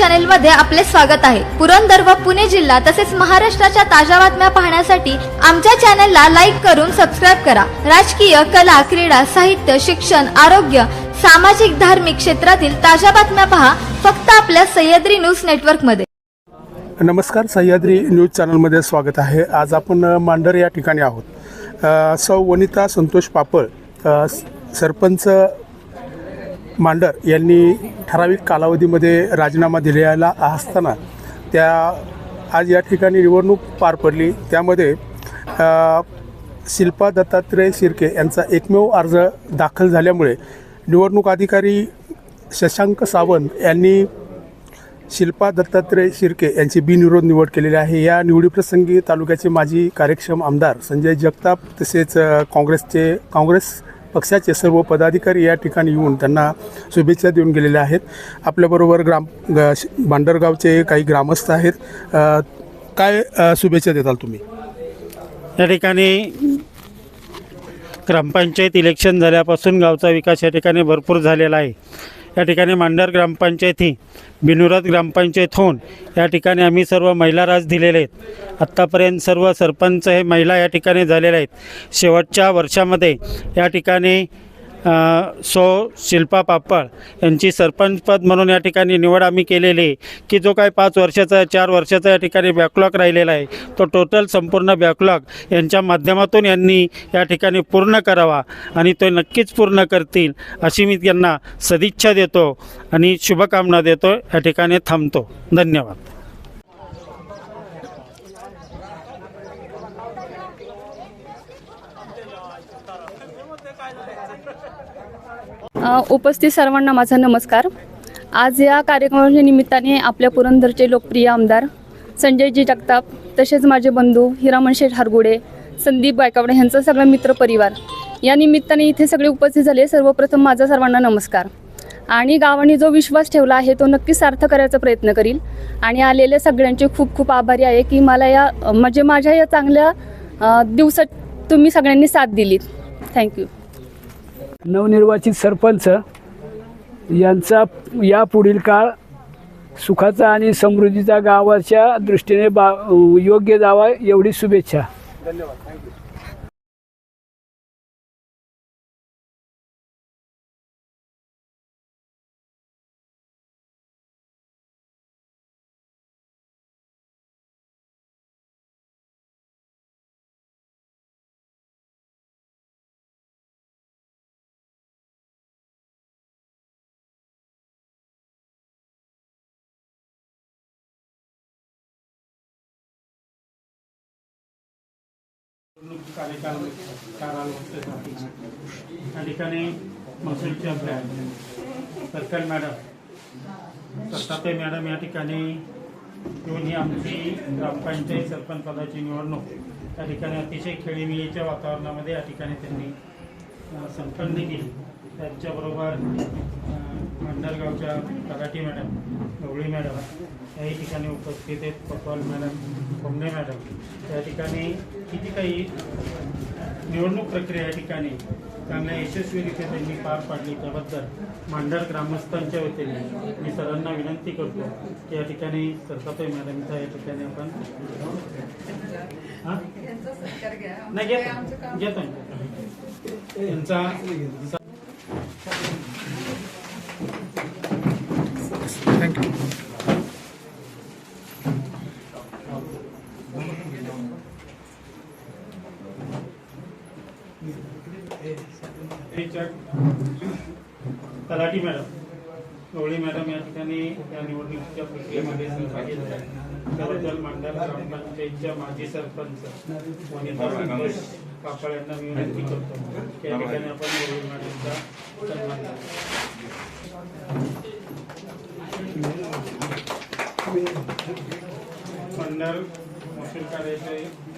चॅनेलमध्ये आपले स्वागत आहे. पुरंदर व पुणे जिल्हा तसेच महाराष्ट्राच्या ताज्या बातम्या पाहण्यासाठी आमच्या चॅनेलला लाईक करून सबस्क्राईब करा. राजकीय कला क्रीडा साहित्य शिक्षण आरोग्य सामाजिक धार्मिक क्षेत्रातील ताज्या बातम्या पहा फक्त आपल्या सह्याद्री न्यूज नेटवर्कमध्ये नमस्कार सह्याद्री न्यूज चॅनलमध्ये स्वागत आहे. आज आपण मांडर मांढर या ठिकाणी आहोत. सौ वनिता संतोष पापळ सरपंच मांडर यांनी ठराविक कालावधीमध्ये राजीनामा दिलेला असताना त्या आज या ठिकाणी निवडणूक पार पडली. त्यामध्ये शिल्पा दत्तात्रय शिर्के यांचा एकमेव अर्ज दाखल झाल्यामुळे निवडणूक अधिकारी शशांक सावंत यांनी शिल्पा दत्तात्रय शिर्के यांची बिनविरोध निवड केलेली आहे. या निवडीप्रसंगी तालुक्याचे माजी कार्यक्षम आमदार संजय जगताप तसेच काँग्रेसचे काँग्रेस पक्षाचे सर्व पदाधिकारी या ठिकाणी येऊन त्यांना शुभेच्छा देऊन गेलेले आहेत. आपल्याबरोबर ग्राम ग- भांडरगावचे काही ग्रामस्थ आहेत. काय शुभेच्छा देताल तुम्ही? या ठिकाणी ग्रामपंचायत इलेक्शन झाल्यापासून गावचा विकास या ठिकाणी भरपूर झालेला आहे. या ठिकाणी मांडर ग्रामपंचायत ही बिनुरात ग्रामपंचायत होऊन या ठिकाणी आम्ही सर्व महिला राज दिलेले आहेत. आत्तापर्यंत सर्व सरपंच हे महिला या ठिकाणी झालेल्या आहेत. शेवटच्या वर्षामध्ये या ठिकाणी सो शिल्पा पापळ यांची सरपंचपद म्हणून या ठिकाणी निवड आम्ही केलेली आहे. की जो काय पाच वर्षाचा चार वर्षाचा या ठिकाणी बॅकलॉग राहिलेला आहे तो टोटल संपूर्ण बॅकलॉग यांच्या माध्यमातून यांनी या ठिकाणी पूर्ण करावा आणि तो नक्कीच पूर्ण करतील अशी मी त्यांना सदिच्छा देतो आणि शुभकामना देतो या ठिकाणी थांबतो. धन्यवाद. उपस्थित सर्वांना माझा नमस्कार. आज या कार्यक्रमाच्या निमित्ताने आपल्या पुरंदरचे लोकप्रिय आमदार संजयजी जगताप तसेच माझे बंधू हिरामन शेठ हरगुडे संदीप गायकवाडे यांचा सगळा मित्रपरिवार या निमित्ताने इथे सगळे उपस्थित झाले. सर्वप्रथम माझा सर्वांना नमस्कार. आणि गावाने जो विश्वास ठेवला आहे तो नक्कीच सार्थ करायचा प्रयत्न करील. आणि आलेल्या सगळ्यांचे खूप खूप आभारी आहे की मला या म्हणजे माझ्या या चांगल्या दिवसात तुम्ही सगळ्यांनी साथ दिलीत. थँक्यू नवनिर्वाचित सरपंच यांचा या पुढील काळ सुखाचा आणि समृद्धीचा गावाच्या दृष्टीने बा योग्य जावा एवढी शुभेच्छा. या ठिकाणी महसूलचे आपल्या सर्कल मॅडम सत्तापे मॅडम या ठिकाणी येऊन ही आमची ग्रामपंचायत सरपंच पदाची निवडणूक. त्या ठिकाणी अतिशय खेळीमेळीच्या वातावरणामध्ये या ठिकाणी त्यांनी संपन्न केली. त्यांच्याबरोबर मंडलगावच्या तलाठी मॅडम गवळी मॅडम याही ठिकाणी उपस्थित आहेत पटवाल मॅडम कोंबडे मॅडम. त्या ठिकाणी किती काही निवडणूक प्रक्रिया या ठिकाणी चांगल्या यशस्वीरित्या त्यांनी पार पाडली. त्याबद्दल मांडर ग्रामस्थांच्या वतीने मी सर्वांना विनंती करतो की या ठिकाणी सरसापे मॅडमचा या ठिकाणी आपण हा? नाही घेतो. घेतो. त्यांचा थँक्यू टीचर तलाठी मॅडम गवळी मॅडम या ठिकाणी या निवडणुकीच्या प्रक्रियेमध्ये सहभागी झाल्या. त्याबद्दल मंडळ ग्रामपंचायतच्या माजी सरपंच वनिता संतोष कापड यांना मी विनंती करतो त्या ठिकाणी आपण गवळी मॅडमचा सन्मान मंडळ महसूल कार्यालय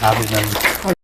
Sabe, né?